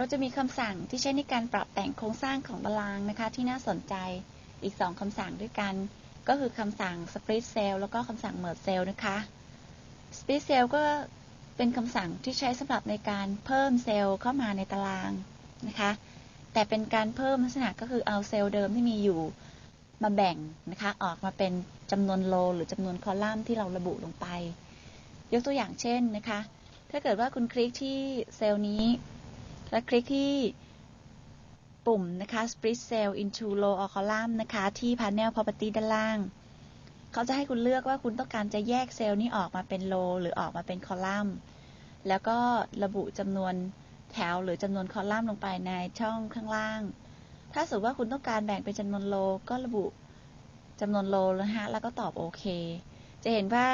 เราจะมีคำสั่งที่ใช้ในการปรับแต่งโครงสร้างของตารางนะคะ ที่น่าสนใจอีก 2คำสั่งด้วยกัน ก็คือคำสั่ง split cell แล้วก็คำสั่ง merge cell นะคะ split cell ก็เป็นคำสั่งที่ใช้สำหรับในการเพิ่มเซลล์เข้ามาในตารางนะคะ แต่เป็นการเพิ่มลักษณะก็คือเอาเซลล์เดิมที่มีอยู่มาแบ่งนะคะ ออกมาเป็นจำนวนโล หรือจำนวนคอลัมน์ที่เราระบุลงไป ยกตัวอย่างเช่นนะคะ ถ้าเกิดว่าคุณคลิกที่เซลล์นี้ และคลิกที่ปุ่มนะคะ split cell into row or column นะคะ ที่ panel property ด้านล่าง เขาจะให้คุณเลือกว่าคุณต้องการจะแยกเซลล์นี้ออกมาเป็นโลหรือออกมาเป็นคอลัมน์ แล้วก็ระบุจำนวนแถวหรือจำนวนคอลัมน์ลงไปในช่องข้างล่าง ถ้าสมมติว่าคุณต้องการแบ่งเป็นจำนวนโลก็ระบุจำนวนโลนะฮะ แล้วก็ตอบโอเค จะเห็นว่า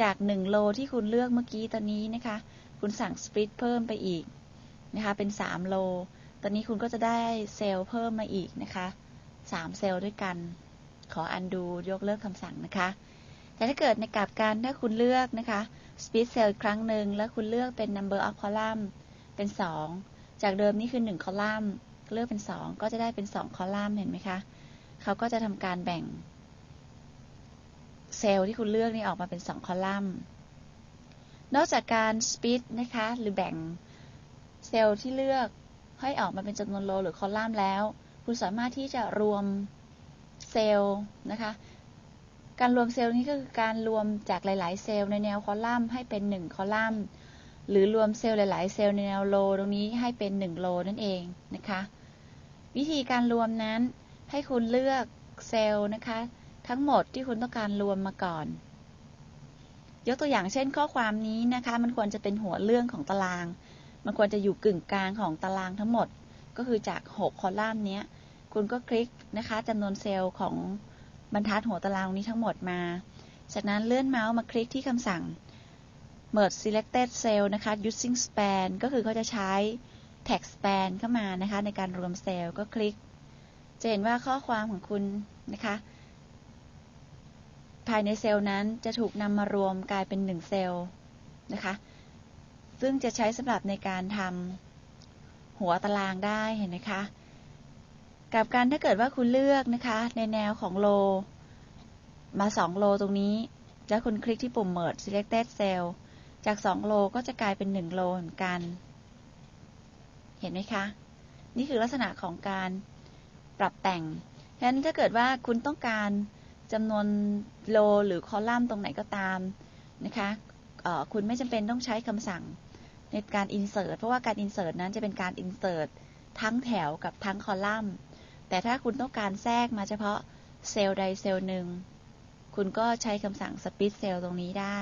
จาก1โลที่คุณเลือกเมื่อกี้ตอนนี้นะคะ คุณสั่ง split เพิ่มไปอีก นะคะ เป็น 3 โล ตอนนี้คุณก็จะได้เซลล์เพิ่มมาอีกนะคะ 3 เซลล์ด้วยกัน ขออันดูยกเลิกคำสั่งนะคะ แต่ถ้าเกิดในกลับกันถ้าคุณเลือกนะคะ split cell ครั้งหนึ่งแล้วคุณเลือกเป็น number of column เป็น 2 จากเดิมนี่คือ 1 คอลัมน์ เลือกเป็น 2 ก็จะได้เป็น 2 คอลัมน์เห็นไหมคะ เขาก็จะทำการแบ่ง เซลล์ที่คุณเลือกนี่ออกมาเป็น 2 คอลัมน์ นอกจากการ split นะคะ หรือแบ่ง เซลล์ที่เลือกให้ออกมาเป็นจำนวนโลหรือคอลัมน์แล้ว คุณสามารถที่จะรวมเซลล์นะคะการรวมเซลล์นี้ก็คือการรวมจากหลาย ๆ เซลล์ในแนวคอลัมน์ให้เป็น 1 คอลัมน์ หรือรวมเซลล์หลาย ๆ เซลล์ในแนวโลตรงนี้ให้เป็น 1 โลนั่นเองนะคะ วิธีการรวมนั้นให้คุณเลือกเซลล์นะคะ ทั้งหมดที่คุณต้องการรวมมาก่อน ยกตัวอย่างเช่นข้อความนี้นะคะ มันควรจะเป็นหัวเรื่องของตาราง มันควรจะอยู่กึ่งกลางของตารางทั้งหมด ก็คือจาก 6 คอลัมน์นี้คุณก็คลิกนะคะจำนวนเซลล์ของบรรทัดหัวตารางนี้ทั้งหมดมา จากนั้นเลื่อนเมาส์มาคลิกที่คำสั่ง merge selected cell นะคะ using span ก็คือเขาจะใช้ tag span เข้ามานะคะในการรวมเซลล์ก็คลิก จะเห็นว่าข้อความของคุณนะคะ ภายในเซลล์นั้นจะถูกนำมารวมกลายเป็น 1 เซลล์นะคะ ซึ่งจะใช้สำหรับในการทำหัวตารางได้เห็นไหมคะ กับการถ้าเกิดว่าคุณเลือกนะคะ ในแนวของโล มา 2 โลตรงนี้ แล้วคุณคลิกที่ปุ่ม merge selected cell จาก 2 โลก็จะกลายเป็น 1 โลเหมือนกัน เห็นไหมคะ นี่คือลักษณะของการปรับแต่งฉะนั้นถ้าเกิดว่าคุณต้องการจำนวนโลหรือคอลัมน์ตรงไหนก็ตามนะคะคุณไม่จำเป็นต้องใช้คำสั่ง ในการ insert เพราะว่าการ insert นั้นจะเป็นการ insert ทั้งแถวกับทั้งคอลัมน์ แต่ถ้าคุณต้องการแทรกมาเฉพาะเซลล์ใดเซลล์หนึ่ง คุณก็ใช้คำสั่ง split cell ตรงนี้ได้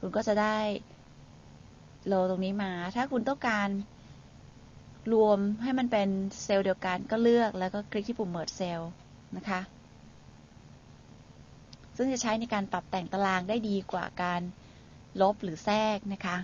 คุณก็จะได้โลตรงนี้มา ถ้าคุณต้องการรวมให้มันเป็นเซลล์เดียวกันก็เลือกแล้วก็คลิกที่ปุ่ม merge cell นะคะ ซึ่งจะใช้ในการปรับแต่งตารางได้ดีกว่าการลบหรือแทรกนะคะ